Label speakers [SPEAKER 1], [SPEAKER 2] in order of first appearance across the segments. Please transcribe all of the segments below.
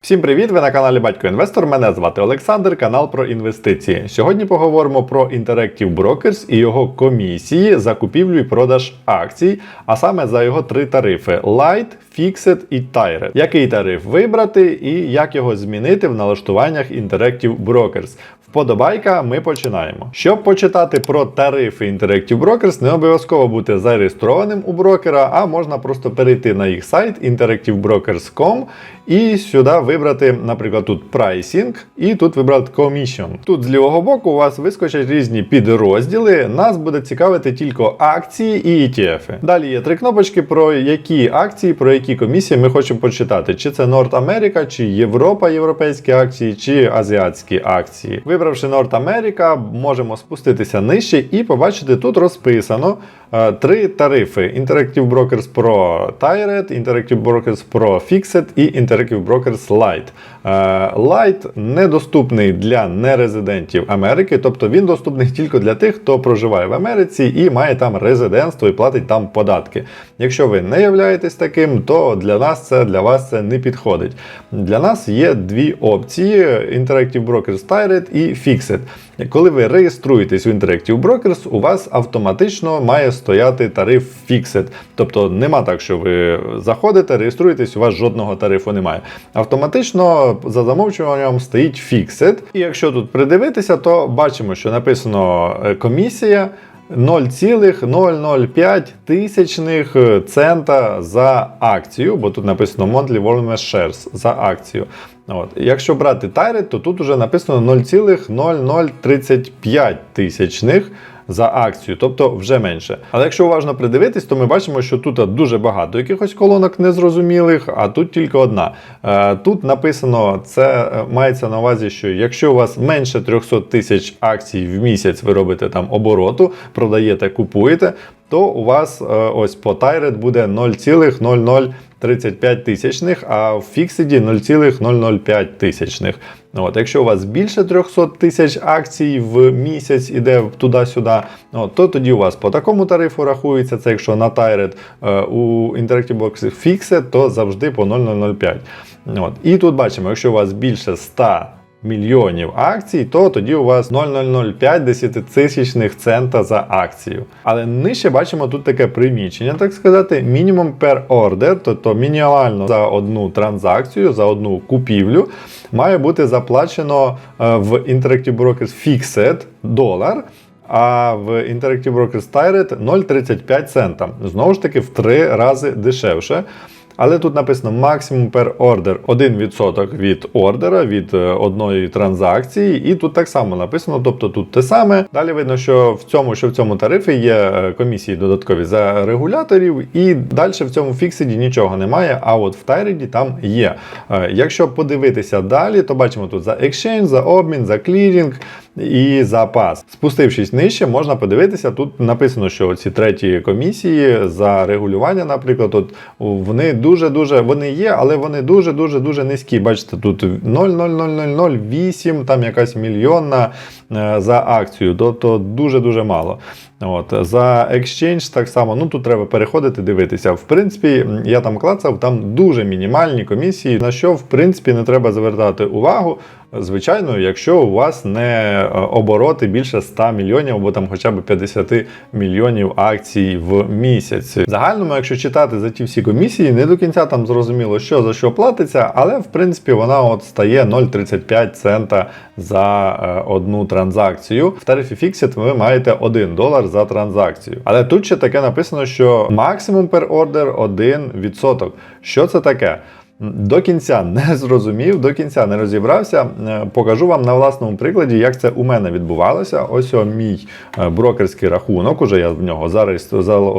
[SPEAKER 1] Всім привіт! Ви на каналі Батько Інвестор. Мене звати Олександр, канал про інвестиції. Сьогодні поговоримо про Interactive Brokers і його комісії за купівлю і продаж акцій, а саме за його три тарифи: Light, Fixed і Tired. Який тариф вибрати і як його змінити в налаштуваннях Interactive Brokers. Вподобайка, ми починаємо. Щоб почитати про тарифи Interactive Brokers, не обов'язково бути зареєстрованим у брокера, а можна просто перейти на їх сайт interactivebrokers.com і сюди вибрати, наприклад, тут Pricing, і тут вибрати Commission. Тут з лівого боку у вас вискочать різні підрозділи. Нас буде цікавити тільки акції і ETF. Далі є три кнопочки, про які акції, про які комісії ми хочемо почитати. Чи це Норд Америка, чи Європа, європейські акції, чи азіатські акції. Вибравши Норд Америка, можемо спуститися нижче і побачити тут розписано три тарифи: Interactive Brokers Pro Tired, Interactive Brokers Pro Fixed і Interactive Brokers Lite. Е, Lite недоступний для нерезидентів Америки, тобто він доступний тільки для тих, хто проживає в Америці і має там резидентство і платить там податки. Якщо ви не являєтесь таким, то для нас це для вас це не підходить. Для нас є дві опції: Interactive Brokers Tired і Fixed. Коли ви реєструєтесь у Interactive Brokers, у вас автоматично має стояти тариф Fixed. Тобто нема так, що ви заходите, реєструєтесь, у вас жодного тарифу немає. Автоматично за замовчуванням стоїть Fixed. І якщо тут придивитися, то бачимо, що написано е, комісія. 0,005 тисячних цента за акцію, бо тут написано Monthly Volume Shares за акцію. От. Якщо брати Tyrant, то тут вже написано 0,0035 тисячних за акцію, тобто вже менше. Але якщо уважно придивитись, то ми бачимо, що тут дуже багато якихось колонок незрозумілих, а тут тільки одна. Е, Тут написано, це е, мається на увазі, що якщо у вас менше 300 тисяч акцій в місяць ви робите там обороту, продаєте, купуєте, то у вас е, ось по Tyrant буде 0,0035 тисячних, а в фіксиді 0,005 тисячних. От, якщо у вас більше 300 тисяч акцій в місяць іде туди-сюди, то тоді у вас по такому тарифу рахується. Це якщо на Tyrant, е, у Interactive Box Fixed, то завжди по 0,005. От. І тут бачимо, якщо у вас більше 100 мільйонів акцій, то тоді у вас 0,005 десятитисячних цента за акцію. Але нижче бачимо тут таке приміщення, так сказати, мінімум per order, тобто мінімально за одну транзакцію, за одну купівлю, має бути заплачено е, в Interactive Brokers Fixed долар. А в Interactive Brokers Tired 0,35 цента. Знову ж таки, в три рази дешевше. Але тут написано максимум per order 1% від ордера, від е, одної транзакції, і тут так само написано, тобто тут те саме. Далі видно, що в цьому, що в цьому тарифі є е, комісії додаткові за регуляторів, і далі в цьому фіксиді нічого немає. А от в Тайреді там є. Е, Якщо подивитися далі, то бачимо тут за exchange, за обмін, за клірінг. І запас. Спустившись нижче, можна подивитися. Тут написано, що ці треті комісії за регулювання, наприклад, от вони дуже-дуже вони є, але вони дуже-дуже дуже низькі. Бачите, тут 0,00008, там якась мільйонна е, за акцію, тобто дуже-дуже мало. От, За Exchange так само, ну тут треба переходити, дивитися. В принципі, я там клацав, там дуже мінімальні комісії, на що в принципі не треба звертати увагу. Звичайно, якщо у вас не е, обороти більше 100 мільйонів або там хоча б 50 мільйонів акцій в місяць. В загальному, якщо читати за ті всі комісії, не до кінця там зрозуміло, що за що платиться, але в принципі вона от стає 0,35 цента за е, одну транзакцію. В тарифі Fixed ви маєте 1 долар за транзакцію. Але тут ще таке написано, що максимум per order 1%. Що це таке? До кінця не зрозумів, до кінця не розібрався. Е, Покажу вам на власному прикладі, як це у мене відбувалося. Ось о мій е, брокерський рахунок, уже я в нього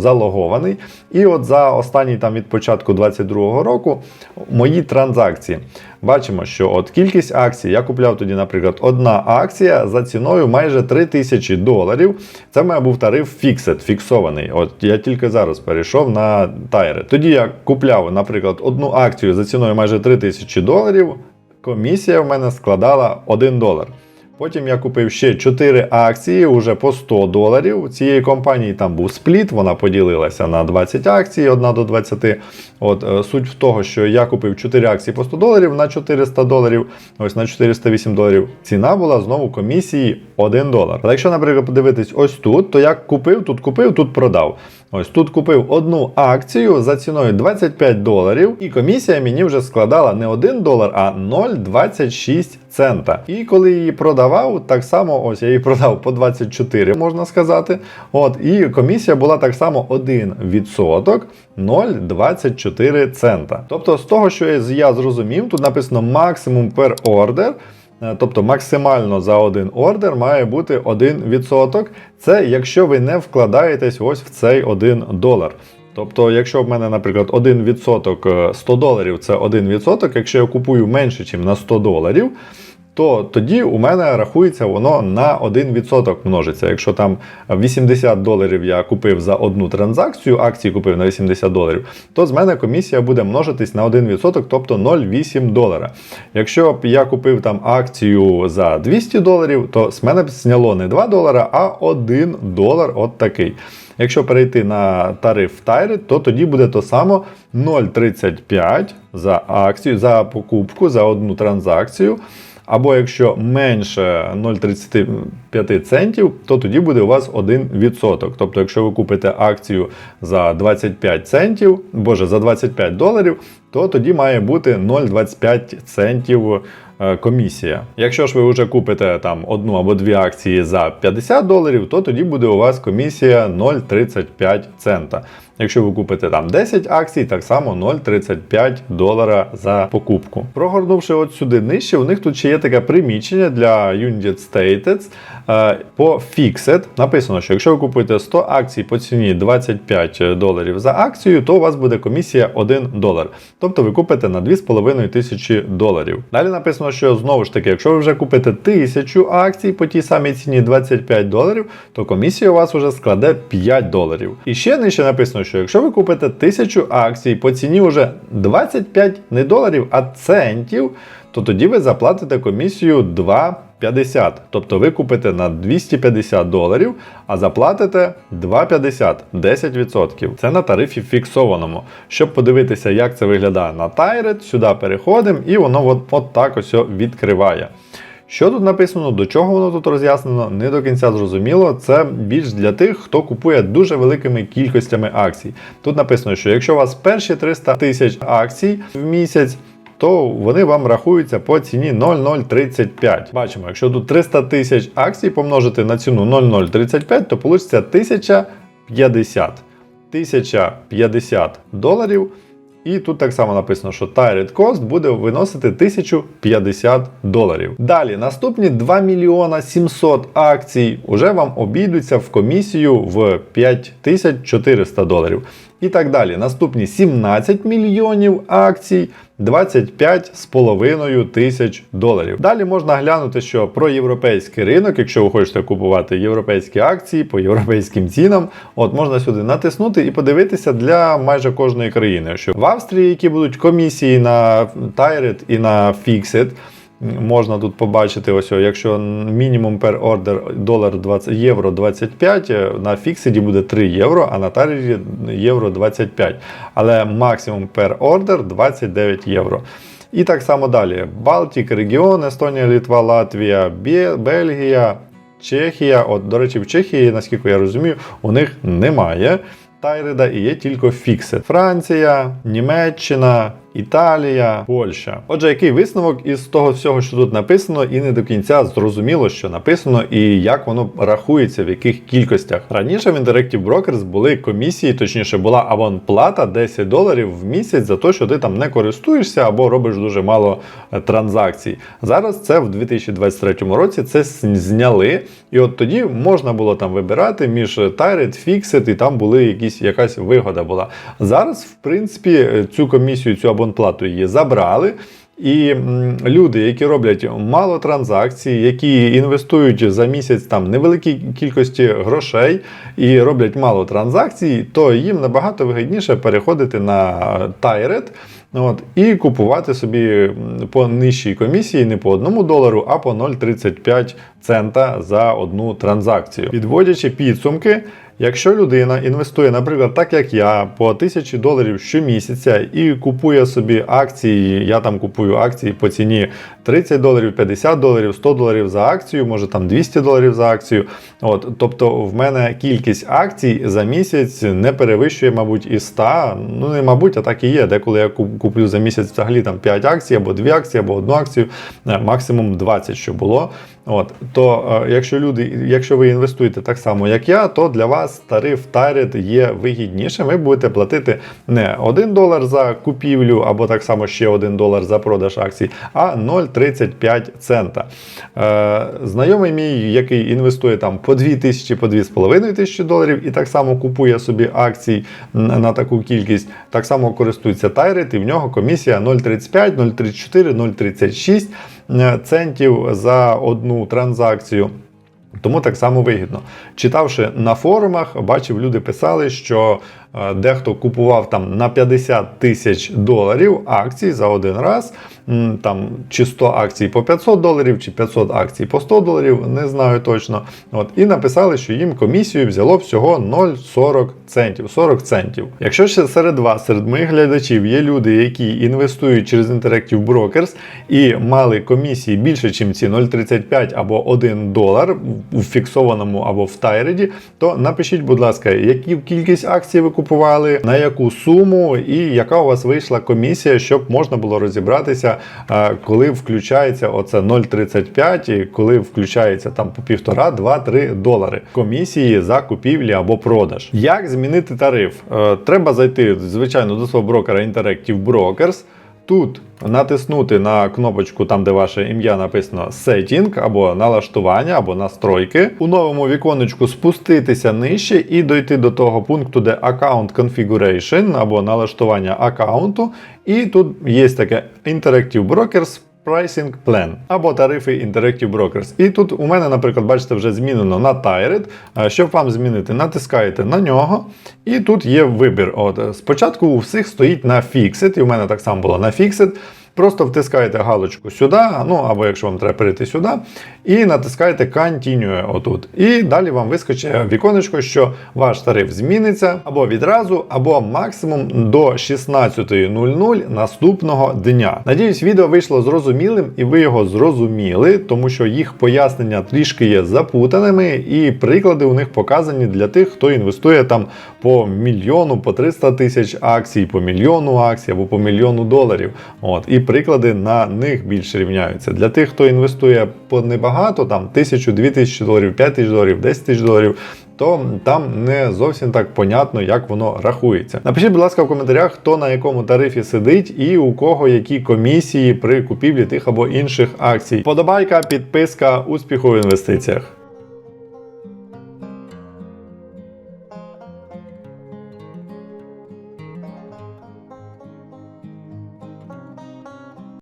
[SPEAKER 1] залогований. І от за останній там від початку 2022 року мої транзакції. Бачимо, що от кількість акцій, я купляв тоді, наприклад, одна акція за ціною майже 3000 доларів. Це в мене був тариф фіксет, фіксований. От я тільки зараз перейшов на тайри. Тоді я купляв, наприклад, одну акцію за ціною майже 3000 доларів. Комісія в мене складала 1 долар. Потім я купив ще 4 акції уже по 100 доларів. У цієї компанії там був спліт, вона поділилася на 20 акцій, одна до 20. От е, суть в того, що я купив 4 акції по 100 доларів на 400 доларів, ось на 408 доларів. Ціна була знову комісії 1 долар. Але якщо, наприклад, подивитись ось тут, то я купив, тут купив, тут продав. Ось тут купив одну акцію за ціною 25 доларів, і комісія мені вже складала не 1 долар, а 0,26 цента. І коли її продавав, так само ось я її продав по 24, можна сказати. От, і комісія була так само 1%, 0,24 цента. Тобто, з того, що я зрозумів, тут написано максимум per order. Е, Тобто максимально за один ордер має бути 1%. Це якщо ви не вкладаєтесь ось в цей 1 долар. Тобто, якщо в мене, наприклад, 1% е, 100 доларів це 1%, якщо я купую менше, ніж на 100 доларів, то тоді у мене рахується воно на 1% множиться. Якщо там 80 доларів я купив за одну транзакцію, акції купив на 80 доларів, то з мене комісія буде множитись на 1%, тобто 0,8 долара. Якщо б я купив там акцію за 200 доларів, то з мене б зняло не 2 долара, а 1 долар от такий. Якщо перейти на тариф Tyrant, то тоді буде то само 0,35 за акцію, за покупку, за одну транзакцію. Або якщо менше 0,35 центів, то тоді буде у вас 1%. Тобто, якщо ви купите акцію за 25 центів, боже, за 25 доларів, то тоді має бути 0,25 центів комісія. Якщо ж ви вже купите там одну або дві акції за 50 доларів, то тоді буде у вас комісія 0,35 цента. Якщо ви купите там 10 акцій, так само 0,35 долара за покупку. Прогорнувши от сюди нижче, у них тут ще є таке приміщення для United States е, по Fixed. Написано, що якщо ви купуєте 100 акцій по ціні 25 доларів за акцію, то у вас буде комісія 1 долар. Тобто ви купите на 2,5 тисячі доларів. Далі написано, що знову ж таки, якщо ви вже купите тисячу акцій по тій самій ціні 25 доларів, то комісія у вас вже складе 5 доларів. І ще нижче написано, що якщо ви купите 1000 акцій по ціні вже 25 не доларів, а центів, то тоді ви заплатите комісію 2,50. Тобто ви купите на 250 доларів, а заплатите 2,50 10%. Це на тарифі фіксованому. Щоб подивитися, як це виглядає на Tyrant, сюди переходимо і воно от, от так ось відкриває. Що тут написано, до чого воно тут роз'яснено, не до кінця зрозуміло. Це більш для тих, хто купує дуже великими кількостями акцій. Тут написано, що якщо у вас перші 300 тисяч акцій в місяць, то вони вам рахуються по ціні 0,035. Бачимо, якщо тут 300 тисяч акцій помножити на ціну 0,035, то вийде 1050. 1050 доларів. І тут так само написано, що Tyrant Cost буде виносити 1050 доларів. Далі, наступні 2 мільйона 700 акцій вже вам обійдуться в комісію в 5400 доларів. І так далі. Наступні 17 мільйонів акцій 25,5 тисяч доларів. Далі можна глянути, що про європейський ринок, якщо ви хочете купувати європейські акції по європейським цінам, от можна сюди натиснути і подивитися для майже кожної країни. Що в Австрії, які будуть комісії на Tyrant і на Fixed, Можна тут побачити, ось, якщо мінімум per order долар 20 євро 25, е, на фіксиді буде 3 євро, а на тарі євро 25. Але максимум per order 29 євро. І так само далі. Балтік, регіон, Естонія, Літва, Латвія, Бельгія, Чехія. От, до речі, в Чехії, наскільки я розумію, у них немає Тайрида і є тільки фікси. Франція, Німеччина, Італія, Польща. Отже, який висновок із того всього, що тут написано, і не до кінця зрозуміло, що написано, і як воно рахується, в яких кількостях. Раніше в Interactive Brokers були комісії, точніше, була аванплата 10 доларів в місяць за те, що ти там не користуєшся або робиш дуже мало е, транзакцій. Зараз це в 2023 році це зняли, і от тоді можна було там вибирати між Tyrant, Fixed, і там були якісь якась вигода була. Зараз, в принципі, е, цю комісію, цю абонплату її забрали. І люди, які роблять мало транзакцій, які інвестують за місяць там невеликі кількості грошей і роблять мало транзакцій, то їм набагато вигідніше переходити на Tyrant, От, і купувати собі по нижчій комісії не по 1 долару, а по 0,35 цента за одну транзакцію. Підводячи підсумки, Якщо людина інвестує, наприклад, так як я, по тисячі доларів щомісяця і купує собі акції, я там купую акції по ціні 30 доларів, 50 доларів, 100 доларів за акцію, може там 200 доларів за акцію. От, тобто в мене кількість акцій за місяць не перевищує, мабуть, і 100. Ну не мабуть, а так і є. Деколи я куплю за місяць взагалі там 5 акцій, або 2 акції, або одну акцію, е, максимум 20, що було. От, то е, якщо люди, якщо ви інвестуєте так само, як я, то для вас тариф Target є вигіднішим. Ви будете платити не 1 долар за купівлю, або так само ще 1 долар за продаж акцій, а 0,35 цента. Е, знайомий мій, який інвестує там по 2 тисячі, по 2,5 тисячі доларів, і так само купує собі акцій на, таку кількість, так само користується Target, і в нього комісія 0,35, 0,34, 0,36 е, центів за одну транзакцію. Тому так само вигідно. Читавши на форумах, бачив, люди писали, що дехто купував там на 50 тисяч доларів акцій за один раз, там чи 100 акцій по 500 доларів, чи 500 акцій по 100 доларів, не знаю точно. От, і написали, що їм комісію взяло всього 0,40 центів. 40 центів. Якщо ще серед вас, серед моїх глядачів, є люди, які інвестують через Interactive Brokers і мали комісії більше, ніж ці 0,35 або 1 долар в фіксованому або в тайреді, то напишіть, будь ласка, які кількість акцій ви купували, на яку суму і яка у вас вийшла комісія, щоб можна було розібратися, е, коли включається оце 0,35 і коли включається там по півтора, два, три долари комісії за купівлі або продаж. Як змінити тариф? Е, Треба зайти, звичайно, до свого брокера Interactive Brokers. Тут натиснути на кнопочку, там де ваше ім'я написано Setting, або налаштування, або настройки. У новому віконечку спуститися нижче і дойти до того пункту, де Account Configuration або налаштування аккаунту. І тут є таке Interactive Brokers. Pricing Plan або тарифи Interactive Brokers. І тут у мене, наприклад, бачите, вже змінено на Tired. Щоб вам змінити, натискаєте на нього, і тут є вибір. От е, спочатку у всіх стоїть на Fixed, і у мене так само було на Fixed. Просто втискаєте галочку сюди, ну або якщо вам треба перейти сюди, і натискаєте Continue отут. І далі вам вискочить віконечко, що ваш тариф зміниться або відразу, або максимум до 16.00 наступного дня. Надіюсь, відео вийшло зрозумілим і ви його зрозуміли, тому що їх пояснення трішки є запутаними, і приклади у них показані для тих, хто інвестує там по мільйону, по 300 тисяч акцій, по мільйону акцій або по мільйону доларів. От і приклади на них більше рівняються. Для тих, хто інвестує по небагато, там тисячу, дві тисячі доларів, п'ять тисяч доларів, 10 тисяч доларів. То там не зовсім так понятно, як воно рахується. Напишіть, будь ласка, в коментарях, хто на якому тарифі сидить і у кого які комісії при купівлі тих або інших акцій. Подобайка, підписка, успіху в інвестиціях.